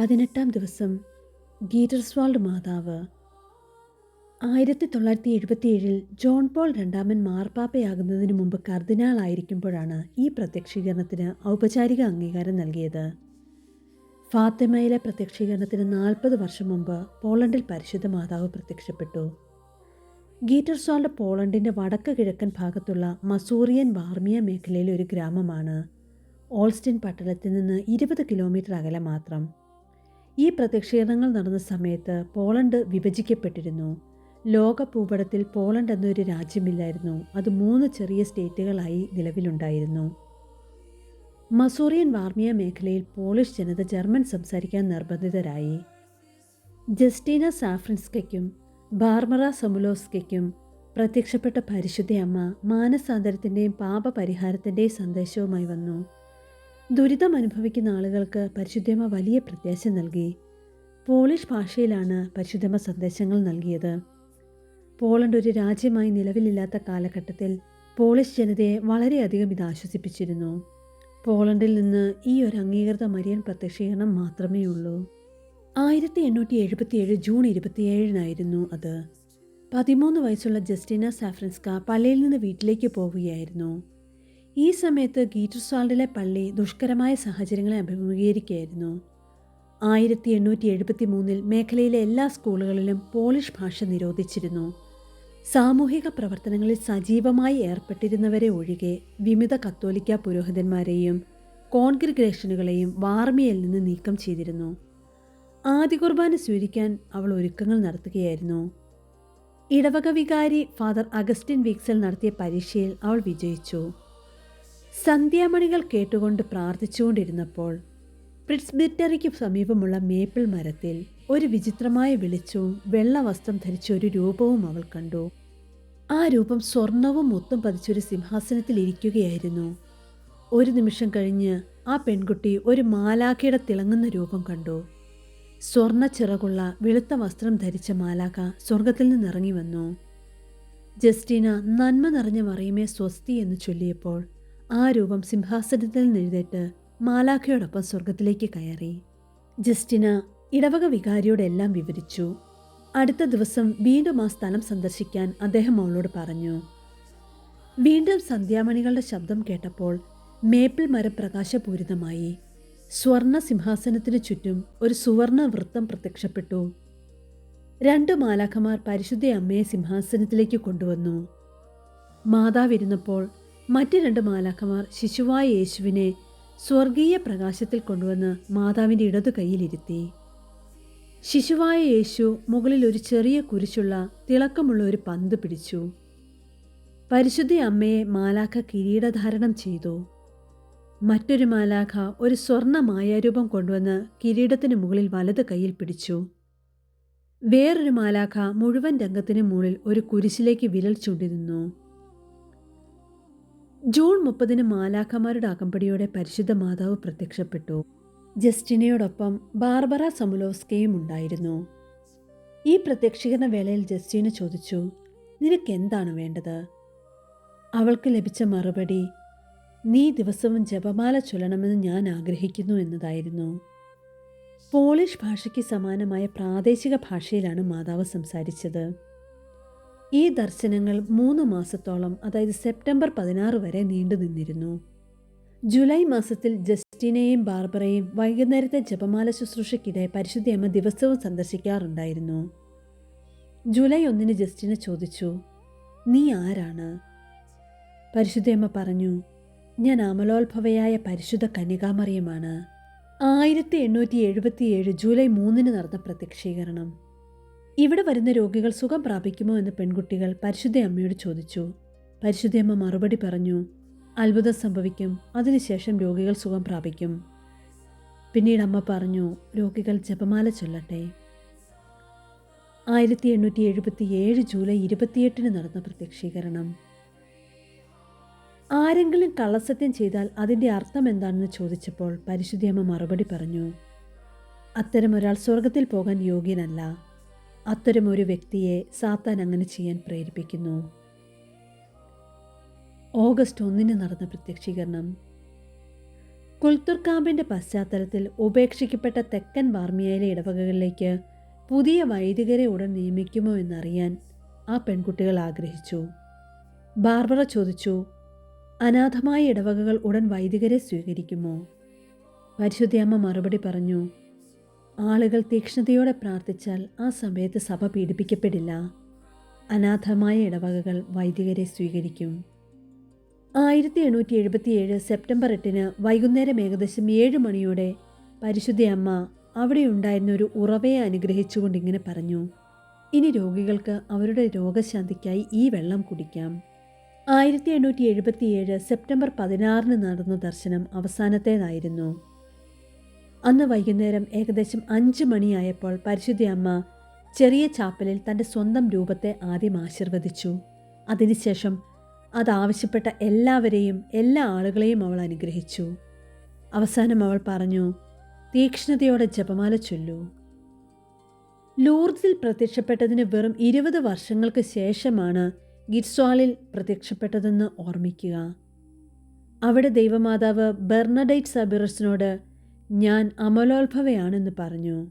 പതിനെട്ടാം ദിവസം ഗീറ്റർസ്വാൾഡ് മാതാവ്. ആയിരത്തി തൊള്ളായിരത്തി എഴുപത്തിയേഴിൽ ജോൺ പോൾ രണ്ടാമൻ മാർപ്പാപ്പയാകുന്നതിന് മുമ്പ് കർദിനാളായിരിക്കുമ്പോഴാണ് ഈ പ്രത്യക്ഷീകരണത്തിന് ഔപചാരിക അംഗീകാരം നൽകിയത്. ഫാത്തിമയിലെ പ്രത്യക്ഷീകരണത്തിന് നാൽപ്പത് വർഷം മുമ്പ് പോളണ്ടിൽ പരിശുദ്ധ മാതാവ് പ്രത്യക്ഷപ്പെട്ടു. ഗീറ്റർസ്വാൾഡ് പോളണ്ടിന്റെ വടക്ക് കിഴക്കൻ ഭാഗത്തുള്ള മസൂറിയൻ വാർമിയ മേഖലയിലെ ഒരു ഗ്രാമമാണ്. ഓൾസ്റ്റിൻ പട്ടണത്തിൽ നിന്ന് ഇരുപത് കിലോമീറ്റർ അകലെ മാത്രം. ഈ പ്രതിഷേധങ്ങൾ നടന്ന സമയത്ത് പോളണ്ട് വിഭജിക്കപ്പെട്ടിരുന്നു. ലോക ഭൂപടത്തിൽ പോളണ്ട് എന്നൊരു രാജ്യമില്ലായിരുന്നു. അത് മൂന്ന് ചെറിയ സ്റ്റേറ്റുകളായി നിലവിലുണ്ടായിരുന്നു. മസൂറിയൻ വാർമിയ മേഖലയിൽ പോളിഷ് ജനത ജർമ്മൻ സംസാരിക്കാൻ നിർബന്ധിതരായി. ജസ്റ്റീന സാഫ്രിൻസ്കയ്ക്കും ബാർമറ സമുലോസ്കയ്ക്കും പ്രത്യക്ഷപ്പെട്ട പരിശുദ്ധയമ്മ മാനസാന്തരത്തിന്റെയും പാപപരിഹാരത്തിന്റെയും സന്ദേശവുമായി വന്നു. ദുരിതം അനുഭവിക്കുന്ന ആളുകൾക്ക് പരിശുദ്ധമ വലിയ പ്രത്യാശ നൽകി. പോളിഷ് ഭാഷയിലാണ് പരിശുദ്ധമ സന്ദേശങ്ങൾ നൽകിയത്. പോളണ്ട് ഒരു രാജ്യമായി നിലവിലില്ലാത്ത കാലഘട്ടത്തിൽ പോളിഷ് ജനതയെ വളരെയധികം ഇത് ആശ്വസിപ്പിച്ചിരുന്നു. പോളണ്ടിൽ നിന്ന് ഈ ഒരു അംഗീകൃത മരിയൻ പ്രത്യക്ഷീകരണം മാത്രമേ ഉള്ളൂ. ആയിരത്തി എണ്ണൂറ്റി എഴുപത്തിയേഴ് ജൂൺ ഇരുപത്തിയേഴിനായിരുന്നു അത്. പതിമൂന്ന് വയസ്സുള്ള ജസ്റ്റിന സാഫ്രൻസ്ക പള്ളിയിൽ നിന്ന് വീട്ടിലേക്ക് പോവുകയായിരുന്നു. ഈ സമയത്ത് ഗീറ്റർസ്വാൾഡിലെ പള്ളി ദുഷ്കരമായ സാഹചര്യങ്ങളെ അഭിമുഖീകരിക്കുകയായിരുന്നു. ആയിരത്തി എണ്ണൂറ്റി എഴുപത്തി മൂന്നിൽ മേഖലയിലെ എല്ലാ സ്കൂളുകളിലും പോളിഷ് ഭാഷ നിരോധിച്ചിരുന്നു. സാമൂഹിക പ്രവർത്തനങ്ങളിൽ സജീവമായി ഏർപ്പെട്ടിരുന്നവരെ ഒഴികെ വിമിത കത്തോലിക്ക പുരോഹിതന്മാരെയും കോൺഗ്രിഗ്രേഷനുകളെയും വാർമിയയിൽ നിന്ന് നീക്കം ചെയ്തിരുന്നു. ആദ്യ കുർബാന സ്വീകരിക്കാൻ അവൾ ഒരുക്കങ്ങൾ നടത്തുകയായിരുന്നു. ഇടവക വികാരി ഫാദർ അഗസ്റ്റിൻ വീക്സൽ നടത്തിയ പരീക്ഷയിൽ അവൾ വിജയിച്ചു. സന്ധ്യാമണികൾ കേട്ടുകൊണ്ട് പ്രാർത്ഥിച്ചുകൊണ്ടിരുന്നപ്പോൾ പ്രിറ്റ്സ്ബിറ്ററിക്ക് സമീപമുള്ള മേപ്പിൾ മരത്തിൽ ഒരു വിചിത്രമായ വെളിച്ചവും വെള്ള വസ്ത്രം ധരിച്ച ഒരു രൂപവും അവൾ കണ്ടു. ആ രൂപം സ്വർണവും മൊത്തം പതിച്ചൊരു സിംഹാസനത്തിൽ ഇരിക്കുകയായിരുന്നു. ഒരു നിമിഷം കഴിഞ്ഞ് ആ പെൺകുട്ടി ഒരു മാലാഖയുടെ തിളങ്ങുന്ന രൂപം കണ്ടു. സ്വർണ ചിറകുള്ള വെളുത്ത വസ്ത്രം ധരിച്ച മാലാഖ സ്വർഗത്തിൽ നിന്നിറങ്ങി വന്നു. ജസ്റ്റീന നന്മ നിറഞ്ഞ മറിയുമേ സ്വസ്തി എന്ന് ചൊല്ലിയപ്പോൾ ആ രൂപം സിംഹാസനത്തിൽ നിന്നെഴുതേറ്റ് മാലാഖയോടൊപ്പം സ്വർഗത്തിലേക്ക് കയറി. ജസ്റ്റിന ഇടവക വികാരിയോടെല്ലാം വിവരിച്ചു. അടുത്ത ദിവസം വീണ്ടും ആ സ്ഥലം സന്ദർശിക്കാൻ അദ്ദേഹം അവളോട് പറഞ്ഞു. വീണ്ടും സന്ധ്യാമണികളുടെ ശബ്ദം കേട്ടപ്പോൾ മേപ്പിൾ മരം പ്രകാശപൂരിതമായി. സ്വർണ സിംഹാസനത്തിനു ചുറ്റും ഒരു സുവർണ വൃത്തം പ്രത്യക്ഷപ്പെട്ടു. രണ്ട് മാലാഖമാർ പരിശുദ്ധ അമ്മയെ സിംഹാസനത്തിലേക്ക് കൊണ്ടുവന്നു. മാതാവിരുന്നപ്പോൾ മറ്റ് രണ്ട് മാലാഖമാർ ശിശുവായ യേശുവിനെ സ്വർഗീയ പ്രകാശത്തിൽ കൊണ്ടുവന്ന് മാതാവിന്റെ ഇടതു കൈയിലിരുത്തി. ശിശുവായ യേശു മുകളിൽ ഒരു ചെറിയ കുരിശുള്ള തിളക്കമുള്ള ഒരു പന്ത് പിടിച്ചു. പരിശുദ്ധ അമ്മയെ മാലാഖ കിരീടധാരണം ചെയ്തു. മറ്റൊരു മാലാഖ ഒരു സ്വർണ മായാരൂപം കൊണ്ടുവന്ന് കിരീടത്തിന് മുകളിൽ വലത് കൈയിൽ പിടിച്ചു. വേറൊരു മാലാഖ മുഴുവൻ രംഗത്തിന് മുകളിൽ ഒരു കുരിശിലേക്ക് വിരൽ ചൂണ്ടി നിന്നു ജൂൺ മുപ്പതിന് മാലാഖമാരുടെ അകമ്പടിയോടെ പരിശുദ്ധ മാതാവ് പ്രത്യക്ഷപ്പെട്ടു. ജസ്റ്റിനയോടൊപ്പം ബാർബറ സമുലോസ്കയും ഉണ്ടായിരുന്നു. ഈ പ്രത്യക്ഷീകരണ വേളയിൽ ജസ്റ്റിന ചോദിച്ചു നിനക്ക് എന്താണ് വേണ്ടത്? അവൾക്ക് ലഭിച്ച മറുപടി നീ ദിവസവും ജപമാല ചൊല്ലണമെന്ന് ഞാൻ ആഗ്രഹിക്കുന്നു എന്നതായിരുന്നു. പോളിഷ് ഭാഷയ്ക്ക് സമാനമായ പ്രാദേശിക ഭാഷയിലാണ് മാതാവ് സംസാരിച്ചത്. ഈ ദർശനങ്ങൾ മൂന്ന് മാസത്തോളം അതായത് സെപ്റ്റംബർ പതിനാറ് വരെ നീണ്ടു നിന്നിരുന്നു. ജൂലൈ മാസത്തിൽ ജസ്റ്റിനെയും ബാർബറയും വൈകുന്നേരത്തെ ജപമാല ശുശ്രൂഷയ്ക്കിടെ പരിശുദ്ധയമ്മ ദിവസവും സന്ദർശിക്കാറുണ്ടായിരുന്നു. ജൂലൈ ഒന്നിന് ജസ്റ്റിനെ ചോദിച്ചു നീ ആരാണ്? പരിശുദ്ധയമ്മ പറഞ്ഞു ഞാൻ അമലോത്ഭവയായ പരിശുദ്ധ കന്യകാമറിയമാണ്. ആയിരത്തി എണ്ണൂറ്റി എഴുപത്തിയേഴ് ജൂലൈ മൂന്നിന് നടന്ന പ്രത്യക്ഷീകരണം. ഇവിടെ വരുന്ന രോഗികൾ സുഖം പ്രാപിക്കുമോ എന്ന് പെൺകുട്ടികൾ പരിശുദ്ധ അമ്മയോട് ചോദിച്ചു. പരിശുദ്ധയമ്മ മറുപടി പറഞ്ഞു അത്ഭുതം സംഭവിക്കും. അതിനുശേഷം രോഗികൾ സുഖം പ്രാപിക്കും. പിന്നീട് അമ്മ പറഞ്ഞു രോഗികൾ ജപമാല ചൊല്ലട്ടെ. ആയിരത്തി എണ്ണൂറ്റി എഴുപത്തി ഏഴ് ജൂലൈ ഇരുപത്തിയെട്ടിന് നടന്ന പ്രത്യക്ഷീകരണം. ആരെങ്കിലും കള്ളസത്യം ചെയ്താൽ അതിന്റെ അർത്ഥം എന്താണെന്ന് ചോദിച്ചപ്പോൾ പരിശുദ്ധിയമ്മ മറുപടി പറഞ്ഞു അത്തരമൊരാൾ സ്വർഗത്തിൽ പോകാൻ യോഗ്യനല്ല. അത്തരമൊരു വ്യക്തിയെ സാത്താൻ അങ്ങനെ ചെയ്യാൻ പ്രേരിപ്പിക്കുന്നു. ഓഗസ്റ്റ് ഒന്നിന് നടന്ന പ്രത്യക്ഷീകരണം. കുൽത്തുർക്കാമ്പിന്റെ പശ്ചാത്തലത്തിൽ ഉപേക്ഷിക്കപ്പെട്ട തെക്കൻ ബാർമിയയിലെ ഇടവകകളിലേക്ക് പുതിയ വൈദികരെ ഉടൻ നിയമിക്കുമോ എന്നറിയാൻ ആ പെൺകുട്ടികൾ ആഗ്രഹിച്ചു. ബാർബറ ചോദിച്ചു അനാഥമായ ഇടവകകൾ ഉടൻ വൈദികരെ സ്വീകരിക്കുമോ? പരിശുദ്ധയമ്മ മറുപടി പറഞ്ഞു ആളുകൾ തീക്ഷ്ണതയോടെ പ്രാർത്ഥിച്ചാൽ ആ സമയത്ത് സഭ പീഡിപ്പിക്കപ്പെടില്ല. അനാഥമായ ഇടവകകൾ വൈദികരെ സ്വീകരിക്കും. ആയിരത്തി എണ്ണൂറ്റി എഴുപത്തിയേഴ് സെപ്റ്റംബർ എട്ടിന് വൈകുന്നേരം ഏകദേശം ഏഴ് മണിയോടെ പരിശുദ്ധ അമ്മ അവിടെ ഉണ്ടായിരുന്ന ഒരു ഉറവയെ അനുഗ്രഹിച്ചുകൊണ്ട് ഇങ്ങനെ പറഞ്ഞു ഇനി രോഗികൾക്ക് അവരുടെ രോഗശാന്തിക്കായി ഈ വെള്ളം കുടിക്കാം. ആയിരത്തി എണ്ണൂറ്റി എഴുപത്തിയേഴ് സെപ്റ്റംബർ പതിനാറിന് നടന്ന ദർശനം അവസാനത്തേതായിരുന്നു. അന്ന് വൈകുന്നേരം ഏകദേശം അഞ്ച് മണിയായപ്പോൾ പരിശുദ്ധ അമ്മ ചെറിയ ചാപ്പലിൽ തന്റെ സ്വന്തം രൂപത്തെ ആദ്യം ആശീർവദിച്ചു. അതിനുശേഷം അതാവശ്യപ്പെട്ട എല്ലാവരെയും എല്ലാ ആളുകളെയും അവൾ അനുഗ്രഹിച്ചു. അവസാനം അവൾ പറഞ്ഞു തീക്ഷ്ണതയോടെ ജപമാല ചൊല്ലൂ. ലൂർദിൽ പ്രത്യക്ഷപ്പെട്ടതിന് വെറും ഇരുപത് വർഷങ്ങൾക്ക് ശേഷമാണ് ഗിർസ്വാളിൽ പ്രത്യക്ഷപ്പെട്ടതെന്ന് ഓർമ്മിക്കുക. അവിടെ ദൈവമാതാവ് ബെർണഡൈറ്റ് സബിറസിനോട് ഞാൻ അമലോത്ഭവയാണെന്ന് പറഞ്ഞു.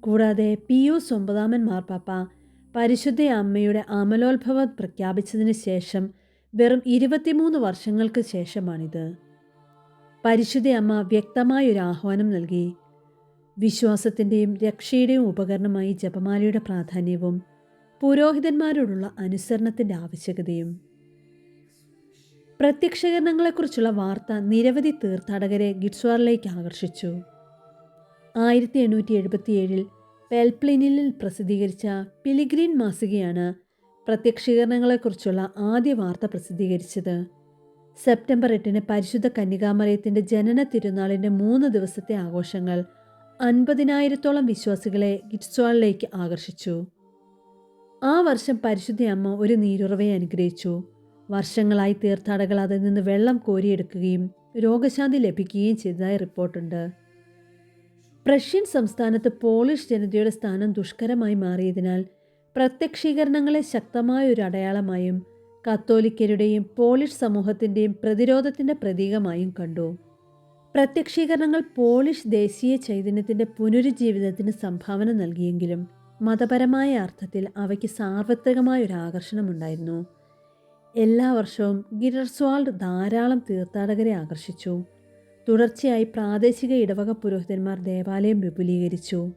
കൂടാതെ പിയൂസ് ഒമ്പതാമൻ മാർപ്പാപ്പ പരിശുദ്ധ അമ്മയുടെ അമലോത്ഭവം പ്രഖ്യാപിച്ചതിന് ശേഷം വെറും ഇരുപത്തിമൂന്ന് വർഷങ്ങൾക്ക് ശേഷമാണിത്. പരിശുദ്ധ അമ്മ വ്യക്തമായൊരു ആഹ്വാനം നൽകി. വിശ്വാസത്തിന്റെയും രക്ഷയുടെയും ഉപകരണമായി ജപമാലയുടെ പ്രാധാന്യവും പുരോഹിതന്മാരോടുള്ള അനുസരണത്തിന്റെ ആവശ്യകതയും പ്രത്യക്ഷീകരണങ്ങളെക്കുറിച്ചുള്ള വാർത്ത നിരവധി തീർത്ഥാടകരെ ഗിഡ്സ്വാറിലേക്ക് ആകർഷിച്ചു. ആയിരത്തി എണ്ണൂറ്റി എഴുപത്തിയേഴിൽ പെൽപ്ലിനിൽ പ്രസിദ്ധീകരിച്ച പിലിഗ്രീൻ മാസികയാണ് പ്രത്യക്ഷീകരണങ്ങളെക്കുറിച്ചുള്ള ആദ്യ വാർത്ത പ്രസിദ്ധീകരിച്ചത്. സെപ്റ്റംബർ എട്ടിന് പരിശുദ്ധ കന്യകാമറിയത്തിന്റെ ജനന തിരുനാളിന്റെ മൂന്ന് ദിവസത്തെ ആഘോഷങ്ങൾ അൻപതിനായിരത്തോളം വിശ്വാസികളെ ഗിറ്റ്സ്വാളിലേക്ക് ആകർഷിച്ചു. ആ വർഷം പരിശുദ്ധ അമ്മ ഒരു നീരുറവയെ അനുഗ്രഹിച്ചു. വർഷങ്ങളായി തീർത്ഥാടകൾ അതിൽ നിന്ന് വെള്ളം കോരിയെടുക്കുകയും രോഗശാന്തി ലഭിക്കുകയും ചെയ്തതായി റിപ്പോർട്ടുണ്ട്. പ്രഷ്യൻ സംസ്ഥാനത്ത് പോളിഷ് ജനതയുടെ സ്ഥാനം ദുഷ്കരമായി മാറിയതിനാൽ പ്രത്യക്ഷീകരണങ്ങളെ ശക്തമായ ഒരു അടയാളമായും കത്തോലിക്കരുടെയും പോളിഷ് സമൂഹത്തിന്റെയും പ്രതിരോധത്തിന്റെ പ്രതീകമായും കണ്ടു. പ്രത്യക്ഷീകരണങ്ങൾ പോളിഷ് ദേശീയ ചൈതന്യത്തിന്റെ പുനരുജ്ജീവിതത്തിന് സംഭാവന നൽകിയെങ്കിലും മതപരമായ അർത്ഥത്തിൽ അവയ്ക്ക് സാർവത്രികമായ ഒരു ആകർഷണമുണ്ടായിരുന്നു എല്ലാ വർഷവും ഗിരർസ്വാൾഡ് ധാരാളം തീർത്ഥാടകരെ ആകർഷിച്ചു. തുടർച്ചയായി പ്രാദേശിക ഇടവക പുരോഹിതന്മാർ ദേവാലയം വിപുലീകരിച്ചു.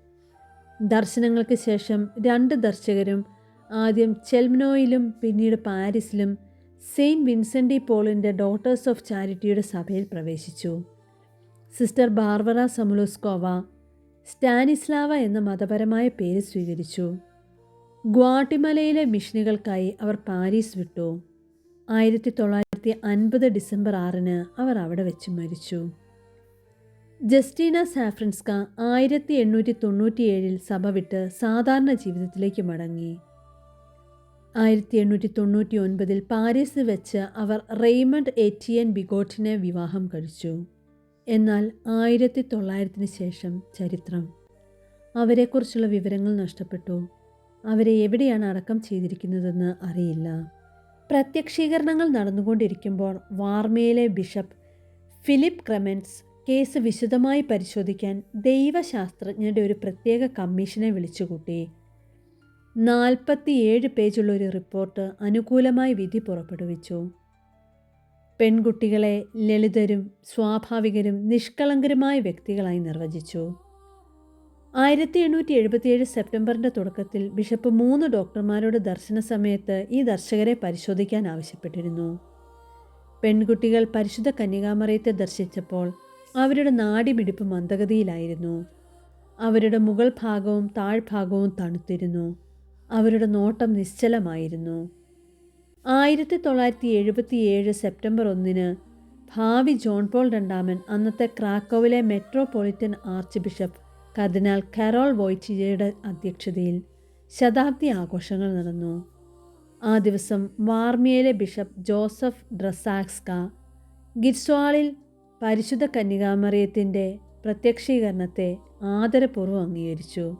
ദർശനങ്ങൾക്ക് ശേഷം രണ്ട് ദർശകരും ആദ്യം ചെൽമിനോയിലും പിന്നീട് പാരീസിലും സെയിന്റ് വിൻസെന്റ് പോളിന്റെ ഡോട്ടേഴ്സ് ഓഫ് ചാരിറ്റിയുടെ സഭയിൽ പ്രവേശിച്ചു. സിസ്റ്റർ ബാർവറ സമുലോസ്കോവ സ്റ്റാനിസ്ലാവ എന്ന മതപരമായ പേര് സ്വീകരിച്ചു. ഗ്വാട്ടിമലയിലെ മിഷനുകൾക്കായി അവർ പാരീസ് വിട്ടു. ആയിരത്തി തൊള്ളായിരത്തി അൻപത് ഡിസംബർ ആറിന് അവർ അവിടെ വെച്ച് മരിച്ചു. ജസ്റ്റീന സാഫ്രൻസ്ക ആയിരത്തി എണ്ണൂറ്റി തൊണ്ണൂറ്റിയേഴിൽ സഭ വിട്ട് സാധാരണ ജീവിതത്തിലേക്ക് മടങ്ങി. ആയിരത്തി എണ്ണൂറ്റി തൊണ്ണൂറ്റി ഒൻപതിൽ പാരീസിൽ വെച്ച് അവർ റെയ്മണ്ട് എറ്റിയൻ ബിഗോട്ടിനെ വിവാഹം കഴിച്ചു. എന്നാൽ ആയിരത്തി തൊള്ളായിരത്തിന് ശേഷം ചരിത്രം. അവരെക്കുറിച്ചുള്ള വിവരങ്ങൾ നഷ്ടപ്പെട്ടു. അവരെ എവിടെയാണ് അടക്കം ചെയ്തിരിക്കുന്നതെന്ന് അറിയില്ല. പ്രത്യക്ഷീകരണങ്ങൾ നടന്നുകൊണ്ടിരിക്കുമ്പോൾ വാർമയിലെ ബിഷപ്പ് ഫിലിപ്പ് ക്രമെൻസ് കേസ് വിശദമായി പരിശോധിക്കാൻ ദൈവശാസ്ത്രജ്ഞരുടെ ഒരു പ്രത്യേക കമ്മീഷനെ വിളിച്ചുകൂട്ടി. നാൽപ്പത്തിയേഴ് പേജുള്ള ഒരു റിപ്പോർട്ട് അനുകൂലമായി വിധി പുറപ്പെടുവിച്ചു. പെൺകുട്ടികളെ ലളിതരും സ്വാഭാവികരും നിഷ്കളങ്കരുമായ വ്യക്തികളായി നിർവചിച്ചു. ആയിരത്തി എണ്ണൂറ്റി എഴുപത്തിയേഴ് സെപ്റ്റംബറിന്റെ തുടക്കത്തിൽ ബിഷപ്പ് മൂന്ന് ഡോക്ടർമാരുടെ ദർശന സമയത്ത് ഈ ദർശകരെ പരിശോധിക്കാൻ ആവശ്യപ്പെട്ടിരുന്നു. പെൺകുട്ടികൾ പരിശുദ്ധ കന്യകാമറയത്തെ ദർശിച്ചപ്പോൾ അവരുടെ നാടിമിടിപ്പ് മന്ദഗതിയിലായിരുന്നു. അവരുടെ മുകൾ ഭാഗവും താഴ്ഭാഗവും തണുത്തിരുന്നു. അവരുടെ നോട്ടം നിശ്ചലമായിരുന്നു. ആയിരത്തി തൊള്ളായിരത്തി എഴുപത്തിയേഴ് സെപ്റ്റംബർ ഒന്നിന് ഭാവി ജോൺ പോൾ രണ്ടാമൻ അന്നത്തെ ക്രാക്കോവിലെ മെട്രോപൊളിറ്റൻ ആർച്ച് ബിഷപ്പ് കർദിനാൾ കരോൾ വോയ്ചിജയുടെ അധ്യക്ഷതയിൽ ശതാബ്ദി ആഘോഷങ്ങൾ നടന്നു. ആ ദിവസം വാർമിയയിലെ ബിഷപ്പ് ജോസഫ് ഡ്രസാക്സ്ക ഗിറ്റ്സ്വാളിൽ പരിശുദ്ധ കന്യകാമറിയത്തിന്റെ പ്രത്യക്ഷീകരണത്തെ ആദരപൂർവം അംഗീകരിച്ചു.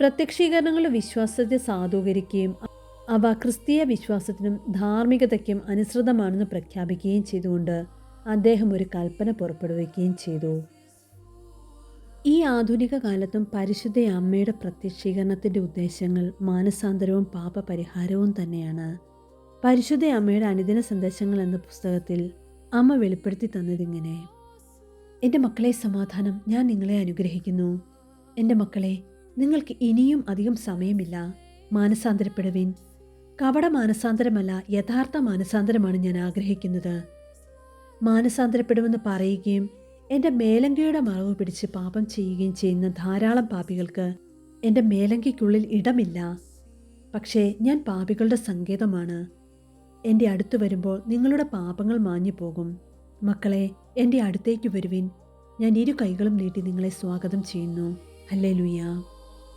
പ്രത്യക്ഷീകരണങ്ങളുടെ വിശ്വാസത്തെ സാധൂകരിക്കുകയും അവ ക്രിസ്തീയ വിശ്വാസത്തിനും ധാർമ്മികതയ്ക്കും അനുസൃതമാണെന്ന് പ്രഖ്യാപിക്കുകയും ചെയ്തുകൊണ്ട് അദ്ദേഹം ഒരു കൽപ്പന പുറപ്പെടുവിക്കുകയും ചെയ്തു. ഈ ആധുനിക കാലത്തും പരിശുദ്ധ അമ്മയുടെ പ്രത്യക്ഷീകരണത്തിന്റെ ഉദ്ദേശങ്ങൾ മാനസാന്തരവും പാപപരിഹാരവും തന്നെയാണ്. പരിശുദ്ധ അമ്മയുടെ അനുദിന സന്ദേശങ്ങൾ എന്ന പുസ്തകത്തിൽ അമ്മ വെളിപ്പെടുത്തി തന്നതിങ്ങനെ. എന്റെ മക്കളെ സമാധാനം. ഞാൻ നിങ്ങളെ അനുഗ്രഹിക്കുന്നു. എന്റെ മക്കളെ നിങ്ങൾക്ക് ഇനിയും അധികം സമയമില്ല. മാനസാന്തരപ്പെടുവിൻ. കവട മാനസാന്തരമല്ല യഥാർത്ഥ മാനസാന്തരമാണ് ഞാൻ ആഗ്രഹിക്കുന്നത്. മാനസാന്തരപ്പെടുമെന്ന് പറയുകയും എന്റെ മേലങ്കയുടെ മറവ് പിടിച്ച് പാപം ചെയ്യുകയും ചെയ്യുന്ന ധാരാളം പാപികൾക്ക് എന്റെ മേലങ്കയ്ക്കുള്ളിൽ ഇടമില്ല. പക്ഷേ ഞാൻ പാപികളുടെ സങ്കേതമാണ്. എന്റെ അടുത്ത് വരുമ്പോൾ നിങ്ങളുടെ പാപങ്ങൾ മാഞ്ഞു പോകും. മക്കളെ എന്റെ അടുത്തേക്ക് വരുവിൻ. ഞാൻ ഇരു കൈകളും നീട്ടി നിങ്ങളെ സ്വാഗതം ചെയ്യുന്നു. അല്ലേ ലൂയ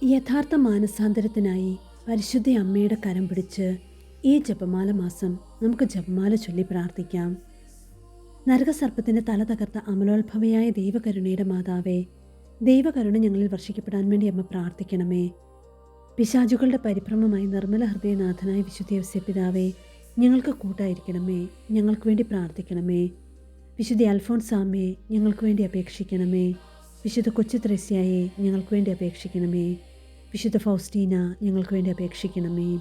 യഥാർത്ഥ മാനസാന്തരത്തിനായി പരിശുദ്ധ അമ്മയുടെ കരം പിടിച്ച് ഈ ജപമാല മാസം നമുക്ക് ജപമാല ചൊല്ലി പ്രാർത്ഥിക്കാം. നരകസർപ്പത്തിന്റെ തല തകർത്ത അമലോത്ഭവയായ ദൈവകരുണയുടെ മാതാവേ ദൈവകരുണ ഞങ്ങളിൽ വർഷിക്കപ്പെടാൻ വേണ്ടി അമ്മ പ്രാർത്ഥിക്കണമേ. പിശാചുകളുടെ പരിഭ്രമമായി നിർമ്മല ഹൃദയനാഥനായ വിശുദ്ധ പിതാവേ ഞങ്ങൾക്ക് കൂട്ടായിരിക്കണമേ ഞങ്ങൾക്ക് വേണ്ടി പ്രാർത്ഥിക്കണമേ. വിശുദ്ധ അൽഫോൻസാമ്മയെ ഞങ്ങൾക്ക് വേണ്ടി അപേക്ഷിക്കണമേ. വിശുദ്ധ കൊച്ചു ത്രസ്യായെ ഞങ്ങൾക്ക് വേണ്ടി അപേക്ഷിക്കണമേ. വിശുദ്ധ ഫൗസ്റ്റീന ഞങ്ങൾക്ക് വേണ്ടി അപേക്ഷിക്കണമേ.